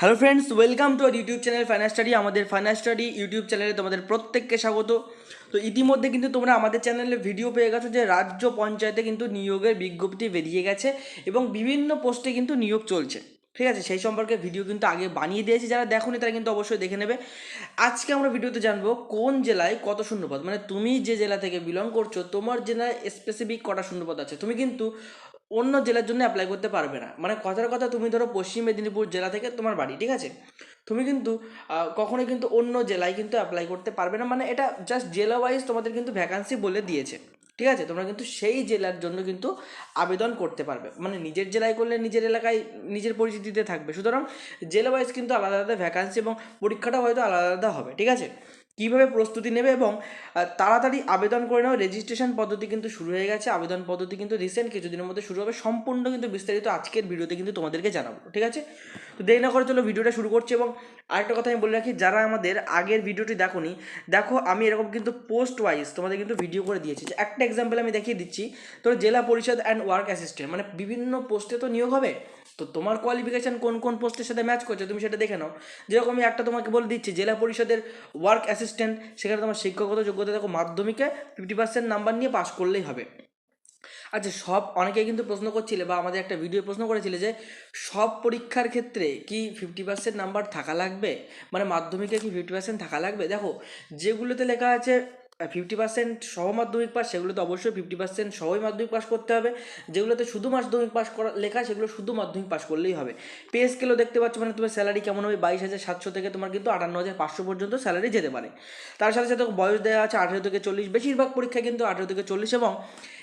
Hello friends, welcome to our YouTube channel final study. আমাদের final study YouTube চ্যানেলে তোমাদের প্রত্যেককে স্বাগত। তো ইতিমধ্যে কিন্তু তোমরা আমাদের চ্যানেলে ভিডিও পেয়ে গেছো যে রাজ্য পঞ্চায়েতে কিন্তু নিয়োগের বিজ্ঞপ্তি বেরিয়ে গেছে এবং বিভিন্ন পোস্টে কিন্তু নিয়োগ চলছে। ঠিক আছে, সেই সম্পর্কে ভিডিও কিন্তু আগে বানিয়ে দিয়েছি। যারা দেখোনি তারা কিন্তু অবশ্যই দেখে নেবে। আজকে আমরা ভিডিওতে জানব কোন জেলায় কত শূন্যপদ? মানে তুমি যে জেলা থেকে বিলং করছ, তোমার জেলায় স্পেসিফিক কটা শূন্যপদ আছে? তুমি কিন্তু অন্য জেলার জন্য অ্যাপ্লাই করতে পারবে না। মানে কথার কথা তুমি ধরো পশ্চিম মেদিনীপুর জেলা থেকে তোমার বাড়ি, ঠিক আছে? তুমি কিন্তু কখনোই কিন্তু অন্য জেলায় কিন্তু অ্যাপ্লাই করতে পারবে না। মানে এটা জাস্ট জেলা ওয়াইজ তোমাদের কিন্তু ভ্যাকান্সি বলে দিয়েছে। ঠিক আছে? তোমরা কিন্তু সেই জেলার জন্য কিন্তু আবেদন করতে পারবে। মানে নিজের জেলায় করলে নিজের এলাকায় নিজের পরিচিতিতে থাকবে। সুতরাং জেলা ওয়াইজ কিন্তু আলাদা আলাদা ভ্যাকান্সি এবং পরীক্ষাটা হয়তো আলাদা আলাদা হবে। ঠিক আছে? কীভাবে প্রস্তুতি নেবে এবং তাড়াতাড়ি আবেদন করে নাও। রেজিস্ট্রেশন পদ্ধতি কিন্তু শুরু হয়ে গেছে। আবেদন পদ্ধতি কিন্তু রিসেন্ট কিছুদিনের মধ্যে শুরু হবে। সম্পূর্ণ কিন্তু বিস্তারিত আজকের ভিডিওতে কিন্তু তোমাদেরকে জানাব, ঠিক আছে? তো দেরি না করে চলো ভিডিওটা শুরু করছি এবং আরেকটা কথা আমি বলে রাখি, যারা আমাদের আগের ভিডিওটি দেখোনি, দেখো আমি এরকম কিন্তু পোস্ট ওয়াইজ তোমাদের কিন্তু ভিডিও করে দিয়েছি। একটা এক্সাম্পল আমি দেখিয়ে দিচ্ছি, তোর জেলা পরিষদ অ্যান্ড ওয়ার্ক অ্যাসিস্ট্যান্ট মানে বিভিন্ন পোস্টে তো নিয়োগ হবে, তো তোমার কোয়ালিফিকেশান কোন কোন পোস্টের সাথে ম্যাচ করছে তুমি সেটা দেখে নাও। যেরকম আমি একটা তোমাকে বলে দিচ্ছি, জেলা পরিষদের ওয়ার্ক অ্যাসিস্ট্যান্ট সেখানে তোমার শিক্ষকগত যোগ্যতা দেখো মাধ্যমিকে ফিফটি পার্সেন্ট নাম্বার নিয়ে পাশ করলেই হবে। আচ্ছা সব অনেকে কিন্তু প্রশ্ন করছিলে বা আমাদের একটা ভিডিও প্রশ্ন করেছিলে যে সব পরীক্ষার ক্ষেত্রে কি ফিফটি পার্সেন্ট নাম্বার থাকা লাগবে? মানে মাধ্যমিকে কি ফিফটি পার্সেন্ট থাকা লাগবে? দেখো, যেগুলোতে লেখা আছে ফিফটি পার্সেন্ট সহ মাধ্যমিক পাস সেগুলো তো অবশ্যই ফিফটি পার্সেন্ট সহই মাধ্যমিক পাস করতে হবে। যেগুলোতে শুধু মাধ্যমিক পাস করা, লেখা, সেগুলো শুধু মাধ্যমিক পাস করলেই হবে। পে স্কেলও দেখতে পাচ্ছ মানে তোমার স্যালারি কেমন হবে? বাইশ হাজার সাতশো থেকে তোমার কিন্তু আটান্ন হাজার পাঁচশো পর্যন্ত স্যালারি যেতে পারে। তার সাথে সাথে বয়স দেওয়া আছে আঠেরো থেকে চল্লিশ। বেশিরভাগ পরীক্ষা কিন্তু আঠেরো থেকে চল্লিশ এবং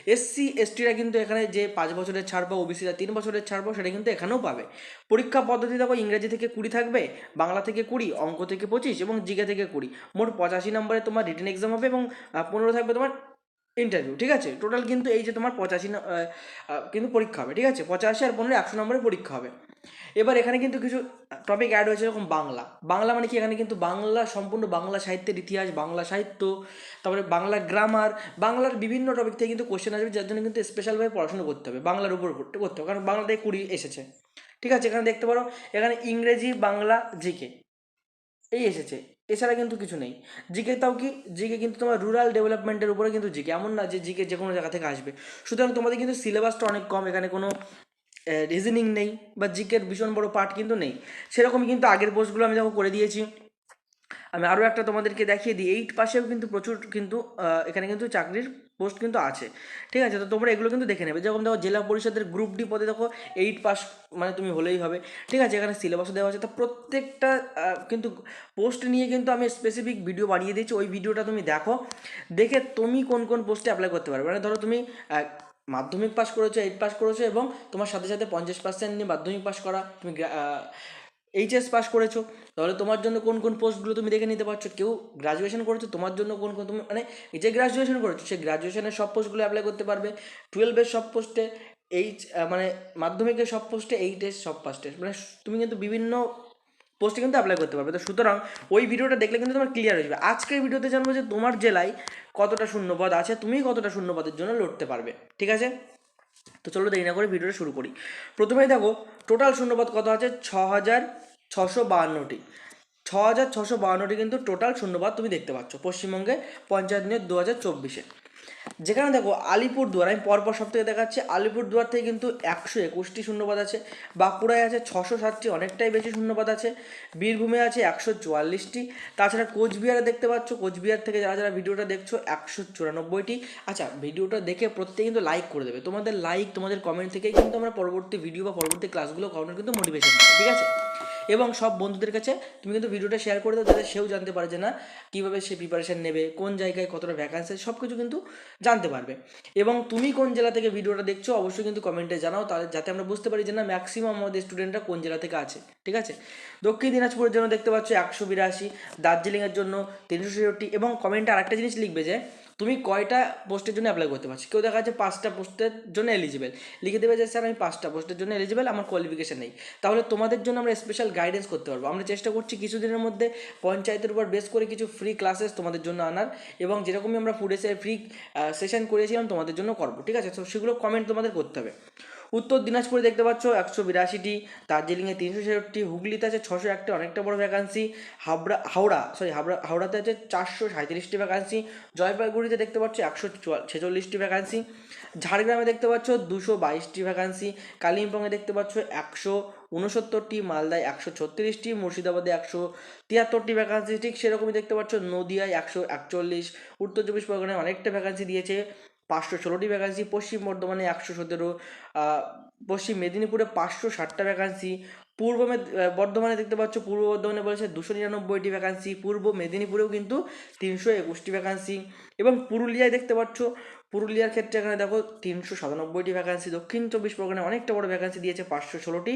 এসসি এসটিরা কিন্তু এখানে যে পাঁচ বছরের ছাড় বা ওবিসিরা তিন বছরের ছাড় সেটা কিন্তু এখানেও পাবে। পরীক্ষা পদ্ধতি দেখো, ইংরেজি থেকে কুড়ি থাকবে, বাংলা থেকে কুড়ি, অঙ্ক থেকে পঁচিশ এবং জিকে থেকে কুড়ি। মোট পঁচাশি নম্বরে তোমার রিটেন এক্সাম হবে এবং পনেরো থাকবে তোমার ইন্টারভিউ ঠিক আছে? টোটাল কিন্তু এই যে তোমার পঁচাশি কিন্তু পরীক্ষা হবে, ঠিক আছে? পঁচাশি আর পনেরো একশো নম্বরের পরীক্ষা হবে। এবার এখানে কিন্তু কিছু টপিক অ্যাড হয়েছে এরকম বাংলা। বাংলা মানে কি? এখানে কিন্তু বাংলা সম্পূর্ণ বাংলা সাহিত্যের ইতিহাস, বাংলা সাহিত্য, তারপরে বাংলা গ্রামার বাংলার বিভিন্ন টপিক থেকে কিন্তু কোশ্চেন আসবে, যার জন্য কিন্তু স্পেশালভাবে পড়াশোনা করতে হবে, বাংলার উপর করতে করতে হবে, কারণ বাংলা থেকে কুড়ি এসেছে। ঠিক আছে? এখানে দেখতে পারো, এখানে ইংরেজি, বাংলা, জিকে, এই এসেছে। এছাড়া কিন্তু কিছু নেই। জিকে তাও কি, জিকে কিন্তু তোমার রুরাল ডেভেলপমেন্টের উপরে কিন্তু জিকে, এমন না যে জিকে যে কোনো জায়গা থেকে আসবে। সুতরাং তোমাদের কিন্তু সিলেবাসটা অনেক কম, এখানে কোনো রিজনিং নেই বা জিকের ভীষণ বড় পার্ট কিন্তু নেই। সেরকমই কিন্তু আগের পোস্টগুলো আমি যখন করে দিয়েছি। আমি আরও একটা তোমাদেরকে দেখিয়ে দিই। এইট পাশেও কিন্তু প্রচুর কিন্তু এখানে কিন্তু চাকরির পোস্ট কিন্তু আছে। ঠিক আছে? তো তোমরা এগুলো কিন্তু দেখে নেবে। যেরকম দেখো জেলা পরিষদের গ্রুপ ডি পদে দেখো এইট পাস মানে তুমি হলেই হবে। ঠিক আছে? এখানে সিলেবাসও দেওয়া আছে। তো প্রত্যেকটা কিন্তু পোস্ট নিয়ে কিন্তু আমি স্পেসিফিক ভিডিও বানিয়ে দিয়েছি। ওই ভিডিওটা তুমি দেখো। দেখে তুমি কোন কোন পোস্টে অ্যাপ্লাই করতে পারবে। মানে ধরো তুমি মাধ্যমিক পাস করেছ এইট পাস করেছ এবং তোমার সাথে সাথে পঞ্চাশ পার্সেন্ট নিয়ে মাধ্যমিক পাস করা। তুমি এইচএস পাস করেছ, তাহলে তোমার জন্য কোন কোন পোস্টগুলো তুমি দেখে নিতে পারছ? কেউ গ্রাজুয়েশন করেছ, তোমার জন্য কোন কোন তুমি মানে যে গ্রাজুয়েশন করেছ, সেই গ্রাজুয়েশনের সব পোস্টগুলো অ্যাপ্লাই করতে পারবে। টুয়েলভের সব পোস্টে এইচ মানে মাধ্যমিকের সব পোস্টে এইটের সব পাস্টে মানে তুমি কিন্তু বিভিন্ন পোস্টে কিন্তু অ্যাপ্লাই করতে পারবে। তো সুতরাং ওই ভিডিওটা দেখলে কিন্তু তোমার ক্লিয়ার হয়ে যাবে। আজকের ভিডিওতে জানব যে তোমার জেলায় কতটা শূন্যপদ আছে তুমি কতটা শূন্যপদের জন্য লড়তে পারবে। ঠিক আছে? তো চলো দেরি না করে ভিডিওটা শুরু করি। প্রথমেই দেখো টোটাল শূন্যপদ কত আছে? ছ হাজার ছশো বাহান্নটি। ছ হাজার ছশো বাহান্নটি কিন্তু টোটাল শূন্যপদ তুমি দেখতে পাচ্ছ। পশ্চিমবঙ্গে পঞ্চায়েত নিয়োগ দু হাজার চব্বিশে। যেখানে দেখো আলিপুরদুয়ার, আমি পরপর সব থেকে দেখাচ্ছি, আলিপুরদুয়ার থেকে কিন্তু একশো একুশটি শূন্যপদ আছে, বাঁকুড়ায় আছে ছশো ষাটটি অনেকটাই বেশি শূন্যপদ আছে, বীরভূমে আছে একশো চুয়াল্লিশটি, তাছাড়া কোচবিহারে দেখতে পাচ্ছ, কোচবিহার থেকে যারা যারা ভিডিওটা দেখছ, একশো চুরানব্বইটি। আচ্ছা ভিডিওটা দেখে প্রত্যেকে কিন্তু লাইক করে দেবে, তোমাদের লাইক তোমাদের কমেন্ট থেকেই কিন্তু আমরা পরবর্তী ভিডিও বা পরবর্তী ক্লাসগুলো করানোর কিন্তু মোটিভেশন ঠিক আছে? এবং সব বন্ধুদের কাছে তুমি কিন্তু ভিডিওটা শেয়ার করে দাও, যাতে সেও জানতে পারে যে না, কীভাবে সে প্রিপারেশান নেবে, কোন জায়গায় কতটা ভ্যাকান্সি সব কিছু কিন্তু জানতে পারবে। এবং তুমি কোন জেলা থেকে ভিডিওটা দেখছ, অবশ্যই কিন্তু কমেন্টে জানাও, তাহলে যাতে আমরা বুঝতে পারি যে না ম্যাক্সিমাম আমাদের স্টুডেন্টরা কোন জেলা থেকে আছে, ঠিক আছে? দক্ষিণ দিনাজপুরের জন্য দেখতে পাচ্ছ একশো বিরাশি, দার্জিলিংয়ের জন্য তিনশো ছেষট্টি, এবং কমেন্টে আরেকটা জিনিস লিখবে যে তুমি কয়টা পোস্টের জন্য অ্যাপ্লাই করতে পারছ? কেউ দেখা যাচ্ছে পাঁচটা পোস্টের জন্য এলিজিবেল লিখে দেবে যে, স্যার, আমি পাঁচটা পোস্টের জন্য এলিজিবেল আমার কোয়ালিফিকেশান নেই। তাহলে তোমাদের জন্য আমরা স্পেশাল গাইডেন্স করতে পারব। আমরা চেষ্টা করছি কিছুদিনের মধ্যে পঞ্চায়েতের উপর বেস করে কিছু ফ্রি ক্লাসেস তোমাদের জন্য আনার এবং যেরকমই আমরা ফুড এসে ফ্রি সেশন করেছিলাম তোমাদের জন্য করব। ঠিক আছে? তো সেগুলো কমেন্ট তোমাদের করতে হবে। উত্তর দিনাজপুরে দেখতে পাচ্ছ একশো বিরাশিটি, দার্জিলিংয়ে তিনশো ছেষট্টি, হুগলিতে আছে ছশো একটা, অনেকটা বড় ভ্যাকান্সি হাবড়া, হাওড়া সরি হাবড়া, হাওড়াতে আছে চারশো সাঁত্রিশটি ভ্যাকান্সি জয়পাইগুড়িতে দেখতে পাচ্ছ একশো ছেচল্লিশটি ভ্যাকান্সি ঝাড়গ্রামে দেখতে পাচ্ছ দুশো বাইশটি ভ্যাকান্সি কালিম্পংয়ে দেখতে পাচ্ছ একশো উনসত্তরটি মালদায় একশো ছত্রিশটি, মুর্শিদাবাদে একশো তিয়াত্তরটি ভ্যাকান্সি ঠিক সেরকমই দেখতে পাচ্ছ নদিয়ায় একশো একচল্লিশ, উত্তর চব্বিশ পরগনায় অনেকটা ভ্যাকান্সি দিয়েছে। পাঁচশো ষোলোটি ভ্যাকান্সি পশ্চিম বর্ধমানে একশো সতেরো পশ্চিম মেদিনীপুরে পাঁচশো ষাটটা ভ্যাকান্সি পূর্ব বর্ধমানে দেখতে পাচ্ছ, পূর্ব বর্ধমানে বলেছে দুশো নিরানব্বইটি ভ্যাকান্সি পূর্ব মেদিনীপুরেও কিন্তু তিনশো একুশটি ভ্যাকান্সি এবং পুরুলিয়ায় দেখতে পাচ্ছ পুরুলিয়ার ক্ষেত্রে এখানে দেখো তিনশো সাতানব্বইটি ভ্যাকান্সি দক্ষিণ চব্বিশ পরগনায় অনেকটা বড় ভ্যাকান্সি দিয়েছে পাঁচশো ষোলোটি,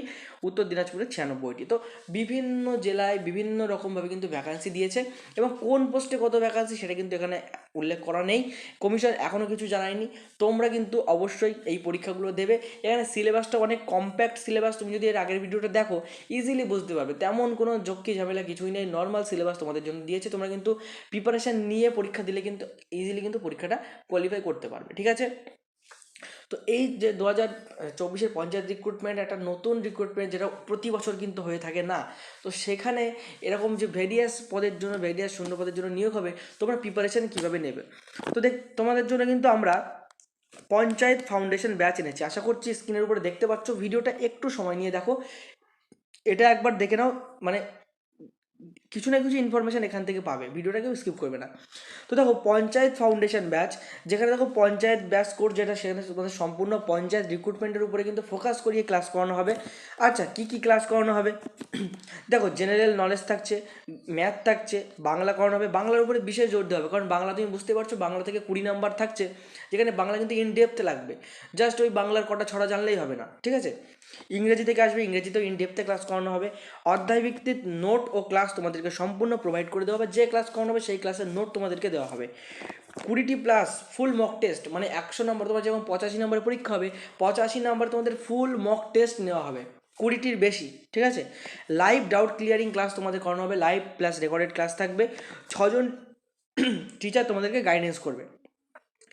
উত্তর দিনাজপুরে ছিয়ানব্বইটি। তো বিভিন্ন জেলায় বিভিন্ন রকমভাবে কিন্তু ভ্যাকান্সি দিয়েছে এবং কোন পোস্টে কত ভ্যাকান্সি সেটা কিন্তু এখানে উল্লেখ করা নেই। কমিশন এখনও কিছু জানায়নি। তোমরা কিন্তু অবশ্যই এই পরীক্ষাগুলো দেবে। এখানে সিলেবাসটা অনেক কম্প্যাক্ট সিলেবাস তুমি যদি এর আগের ভিডিওটা দেখো ইজিলি বুঝতে পারবে। তেমন কোনো যক্ষি ঝামেলা কিছুই নেই। নর্মাল সিলেবাস তোমাদের জন্য দিয়েছে। তোমরা কিন্তু প্রিপারেশান নিয়ে পরীক্ষা দিলে কিন্তু ইজিলি কিন্তু পরীক্ষাটা কোয়ালিফাই করতে পারবে, ঠিক আছে? তো এই যে দু হাজার চব্বিশের পঞ্চায়েত রিক্রুটমেন্ট একটা নতুন রিক্রুটমেন্ট যেটা প্রতি বছর কিন্তু হয়ে থাকে না, তো সেখানে এরকম যে ভেরিয়াস পদের জন্য ভেরিয়াস শূন্য পদের জন্য নিয়োগ হবে, তোমরা প্রিপারেশান কীভাবে নেবে? তো দেখ, তোমাদের জন্য কিন্তু আমরা পঞ্চায়েত ফাউন্ডেশন ব্যাচ এনেছি। আশা করছি স্ক্রিনের উপরে দেখতে পাচ্ছ, ভিডিওটা একটু সময় নিয়ে দেখো। এটা একবার দেখে নাও মানে কিছু না কিছু ইনফরমেশান এখান থেকে পাবে। ভিডিওটাকেও স্কিপ করবে না। তো দেখো, পঞ্চায়েত ফাউন্ডেশন ব্যাচ যেখানে দেখো পঞ্চায়েত ব্যাচ কোর্স যেটা, সেখানে তোমাদের সম্পূর্ণ পঞ্চায়েত রিক্রুটমেন্টের উপরে কিন্তু ফোকাস করিয়ে ক্লাস করানো হবে। আচ্ছা কী কী ক্লাস করানো হবে? দেখো জেনারেল নলেজ থাকছে ম্যাথ থাকছে, বাংলা করানো হবে। বাংলার উপরে বিশেষ জোর দেওয়া হবে, কারণ বাংলা তুমি বুঝতে পারছ, বাংলা থেকে কুড়ি নাম্বার থাকছে, যেখানে বাংলা কিন্তু ইন ডেপথে লাগবে। জাস্ট ওই বাংলার কটা ছড়া জানলেই হবে না, ঠিক আছে? ইংরেজি থেকে আসবে, ইংরেজিতেও ইন ডেপথে ক্লাস করানো হবে। অধ্যায় ভিত্তিক নোট ও ক্লাস তোমাদেরকে সম্পূর্ণ প্রোভাইড করে দেওয়া হবে। যে ক্লাস করানো হবে, সেই ক্লাসের নোট তোমাদেরকে দেওয়া হবে। কুড়িটি প্লাস ফুল মক টেস্ট মানে একশো নম্বর তোমার যেমন পঁচাশি নম্বরের পরীক্ষা হবে, পঁচাশি নম্বর তোমাদের ফুল মক টেস্ট নেওয়া হবে। কুড়িটির বেশি, ঠিক আছে? লাইভ ডাউট ক্লিয়ারিং ক্লাস তোমাদের করানো হবে। লাইভ প্লাস রেকর্ডেড ক্লাস থাকবে। ছজন টিচার তোমাদেরকে গাইডেন্স করবে।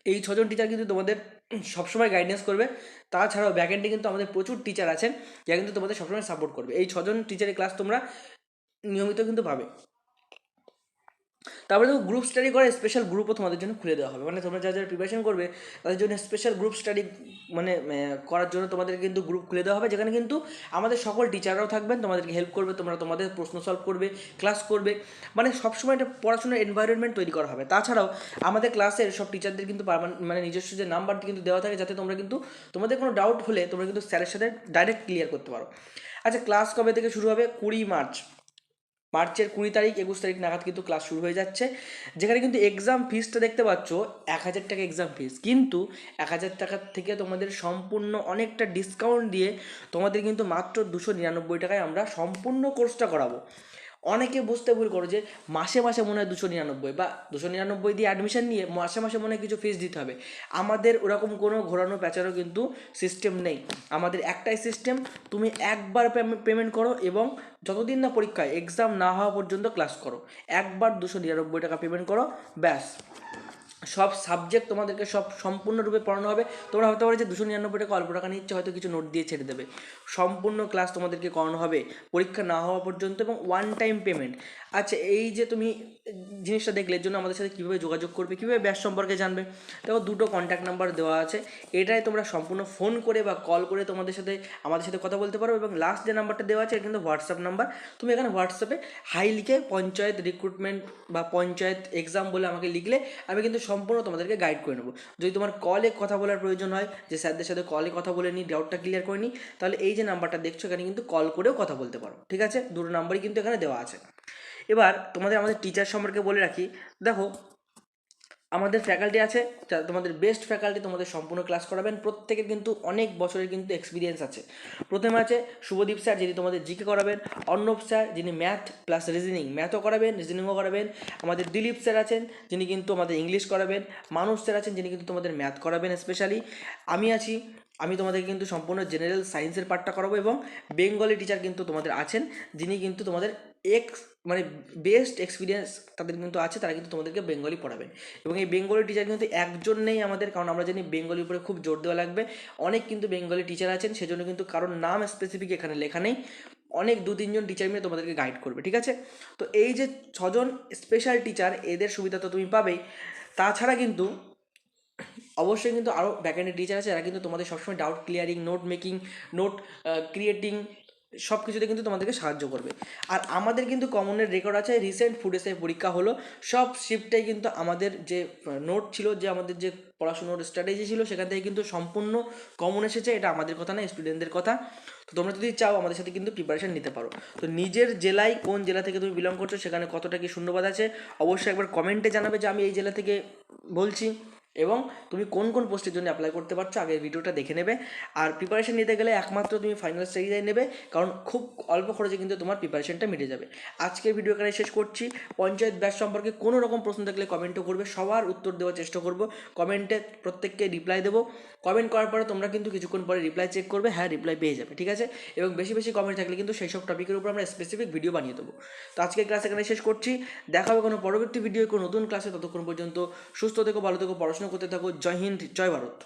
এই ছজন টিচার কিন্তু তোমাদের সবসময় গাইডেন্স করবে। তাছাড়াও ব্যাকএন্ডে কিন্তু আমাদের প্রচুর টিচার আছেন, যারা কিন্তু তোমাদের সবসময় সাপোর্ট করবে। এই ছজন টিচারের ক্লাস তোমরা নিয়মিত কিন্তু পাবে। তারপরে দেখো গ্রুপ স্টাডি করে স্পেশাল গ্রুপও তোমাদের জন্য খুলে দেওয়া হবে। মানে তোমরা যারা যারা প্রিপারেশন করবে, তাদের জন্য স্পেশাল গ্রুপ স্টাডি মানে করার জন্য তোমাদের কিন্তু গ্রুপ খুলে দেওয়া হবে, যেখানে কিন্তু আমাদের সকল টিচাররাও থাকবেন, তোমাদেরকে হেল্প করবে, তোমরা তোমাদের প্রশ্ন সলভ করবে ক্লাস করবে। মানে সবসময় একটা পড়াশোনার এনভায়রনমেন্ট তৈরি করা হবে। তাছাড়াও আমাদের ক্লাসের সব টিচারদের কিন্তু মানে নিজস্ব যে নাম্বার কিন্তু দেওয়া থাকে, যাতে তোমরা কিন্তু, তোমাদের কোনো ডাউট হলে তোমরা কিন্তু স্যারের সাথে ডাইরেক্ট ক্লিয়ার করতে পারো। আচ্ছা ক্লাস কবে থেকে শুরু হবে? কুড়ি মার্চ। মার্চের কুড়ি তারিখ, একুশ তারিখ নাগাদ কিন্তু ক্লাস শুরু হয়ে যাচ্ছে। যেখানে কিন্তু এক্সাম ফিসটা দেখতে পাচ্ছ, এক হাজার টাকা এক্সাম ফিস কিন্তু এক হাজার টাকার থেকে তোমাদের সম্পূর্ণ অনেকটা ডিসকাউন্ট দিয়ে তোমাদের কিন্তু মাত্র দুশো নিরানব্বই টাকায় আমরা সম্পূর্ণ কোর্সটা করাবো। অনেকে বুঝতে ভুল করো যে মাসে মাসে মনে হয় দুশো নিরানব্বই বা দুশো নিরানব্বই দিয়ে অ্যাডমিশন নিয়ে মাসে মাসে মনে হয় কিছু ফিস দিতে হবে। আমাদের ওরকম কোনো ঘোরানো প্যাচারও কিন্তু সিস্টেম নেই। আমাদের একটাই সিস্টেম তুমি একবার পেমেন্ট করো এবং যতদিন না পরীক্ষায় এক্সাম না হওয়া পর্যন্ত ক্লাস করো। একবার দুশো নিরানব্বই টাকা পেমেন্ট করো, ব্যাস। সব সাবজেক্ট তোমাদেরকে সব সম্পূর্ণরূপে পড়ানো হবে। তোমরা হতে পারে যে দুশো নিরানব্বই টাকা অল্প টাকা নিচ্ছে হয়তো কিছু নোট দিয়ে ছেড়ে দেবে। সম্পূর্ণ ক্লাস তোমাদেরকে করানো হবে পরীক্ষা না হওয়া পর্যন্ত এবং ওয়ান টাইম পেমেন্ট আচ্ছা এই যে তুমি জিনিসটা দেখলে জন্য আমাদের সাথে কীভাবে যোগাযোগ করবে, কীভাবে ব্যাস সম্পর্কে জানবে? দেখো, দুটো কন্ট্যাক্ট নাম্বার দেওয়া আছে। এটাই তোমরা সম্পূর্ণ ফোন করে বা কল করে তোমাদের সাথে, আমাদের সাথে কথা বলতে পারো এবং লাস্ট যে নাম্বারটা দেওয়া আছে, এটা কিন্তু হোয়াটসঅ্যাপ নাম্বার তুমি এখানে হোয়াটসঅ্যাপে হাই লিখে পঞ্চায়েত রিক্রুটমেন্ট বা পঞ্চায়েত এক্সাম বলে আমাকে লিখলে, আমি কিন্তু সম্পূর্ণ তোমাদেরকে গাইড করে নেব। যদি তোমার কলে কথা বলার প্রয়োজন হয়, যে স্যারদের সাথে কলে কথা বলে নিই ডাউটটা ক্লিয়ার করে নিই তাহলে এই যে নাম্বারটা দেখছ, এখানে কিন্তু কল করেও কথা বলতে পারো, ঠিক আছে? দুটো নাম্বারই কিন্তু এখানে দেওয়া আছে। এবার তোমাদের আমাদের টিচার সম্পর্কে বলে রাখি। দেখো আমাদের ফ্যাকাল্টি আছে তোমাদের বেস্ট ফ্যাকাল্টি তোমাদের সম্পূর্ণ ক্লাস করাবেন। প্রত্যেকের কিন্তু অনেক বছরের কিন্তু এক্সপিরিয়েন্স আছে। প্রথমে আছে শুভদীপ স্যার যিনি তোমাদের জিকে করাবেন। অর্ণব স্যার যিনি ম্যাথ প্লাস রিজনিং ম্যাথও করাবেন রিজনিংও করাবেন। আমাদের দিলীপ স্যার আছেন, যিনি কিন্তু আমাদের ইংলিশ করাবেন। মানুষ স্যার আছেন, যিনি কিন্তু তোমাদের ম্যাথ করাবেন স্পেশালি আমি আছি আমি তোমাদেরকে কিন্তু সম্পূর্ণ জেনারেল সায়েন্সের পার্টটা করাবো এবং বেঙ্গলি টিচার কিন্তু তোমাদের আছেন, যিনি কিন্তু তোমাদের এক্স মানে বেস্ট এক্সপিরিয়েন্স তাদের কিন্তু আছে, তারা কিন্তু তোমাদেরকে বেঙ্গলি পড়াবেন। এবং এই বেঙ্গলি টিচার কিন্তু একজন নেই আমাদের, কারণ আমরা জানি বেঙ্গলির উপরে খুব জোর দেওয়া লাগবে। অনেক কিন্তু বেঙ্গলি টিচার আছেন, সেজন্য কিন্তু কারোর নাম স্পেসিফিক এখানে লেখা নেই। অনেক দু, তিনজন টিচার মিলে তোমাদেরকে গাইড করবে, ঠিক আছে? তো এই যে ছজন স্পেশাল টিচার এদের সুবিধা তো তুমি পাবেই। তাছাড়া কিন্তু অবশ্যই কিন্তু আরও ব্যাকএন্ডের টিচার আছে, যারা কিন্তু তোমাদের সবসময় doubt clearing note making note creating সব কিছুতে কিন্তু তোমাদেরকে সাহায্য করবে। আর আমাদের কিন্তু কমনের রেকর্ড আছে রিসেন্ট ফুড এসে পরীক্ষা হলো, সব শিফটটাই কিন্তু আমাদের যে নোট ছিল, যে আমাদের যে পড়াশুনোর স্ট্র্যাটেজি ছিল, সেখান থেকে কিন্তু সম্পূর্ণ কমন এসেছে, এটা আমাদের কথা না স্টুডেন্টদের কথা। তো তোমরা যদি চাও, আমাদের সাথে কিন্তু প্রিপারেশান নিতে পারো। তো নিজের জেলায় কোন জেলা থেকে তুমি বিলং করছ, সেখানে কতটা কি শূন্যবাদ আছে, অবশ্যই একবার কমেন্টে জানাবে যে আমি এই জেলা থেকে বলছি। এবং তুমি কোন কোন পোস্টের জন্য অ্যাপ্লাই করতে পারছ আগের ভিডিওটা দেখে নেবে। আর প্রিপারেশন নিতে গেলে একমাত্র তুমি ফাইনাল স্টেজে নেবে, কারণ খুব অল্প খরচে কিন্তু তোমার প্রিপারেশানটা মিটে যাবে। আজকের ভিডিও এখানে শেষ করছি। পঞ্চায়েত ব্যাচ সম্পর্কে কোনো রকম প্রশ্ন থাকলে কমেন্টও করবে, সবার উত্তর দেওয়ার চেষ্টা করব। কমেন্টে প্রত্যেককে রিপ্লাই দেবো। কমেন্ট করার পরে তোমরা কিন্তু কিছুক্ষণ পরে রিপ্লাই চেক করবে হ্যাঁ রিপ্লাই পেয়ে যাবে, ঠিক আছে? এবং বেশি বেশি কমেন্ট থাকলে কিন্তু সেই সব টপিকের উপর আমরা স্পেসিফিক ভিডিও বানিয়ে দেবো। তো আজকের ক্লাস এখানে শেষ করছি। দেখা হবে কোনো পরবর্তী ভিডিও কোনো নতুন ক্লাসে ততক্ষণ পর্যন্ত সুস্থ থেকো, ভালো থেকো, পড়াশোনা করতে থাকো জয় হিন্দ জয় ভারত